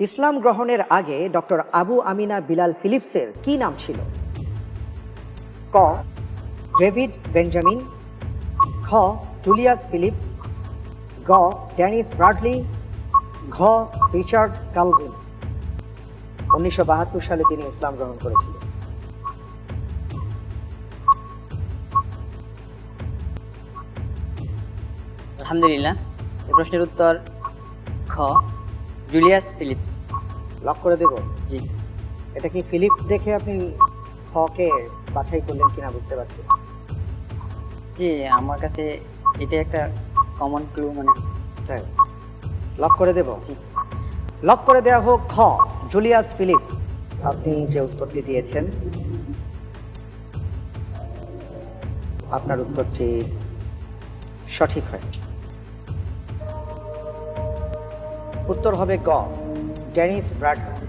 ইসলাম গ্রহণের আগে doctor Abu Amina Bilal ফিলিপসের কি নাম ছিল? ক. David Benjamin. খ জুলিয়াস ফিলিপ। গ. Dennis Bradley. ঘ. Richard Calvin. উনিশশো বাহাত্তর সালে তিনি ইসলাম গ্রহণ করেছিলেন। আলহামদুলিল্লাহ। এই প্রশ্নের উত্তর খ জুলিয়াস ফিলিপস লক করে দেব? জি। এটা কি ফিলিপস দেখে আপনি খকে বাছাই করলেন কিনা বুঝতে পারছি জি আমার কাছে এটা একটা কমন ক্লু মনে হচ্ছে। তাই লক করে দেব। জি। লক করে দেওয়া হোক খ জুলিয়াস ফিলিপস আপনি যে উত্তরটি দিয়েছেন আপনার উত্তরটি সঠিক হয়। উত্তর হবে গ ডেনিস ব্র্যাডলি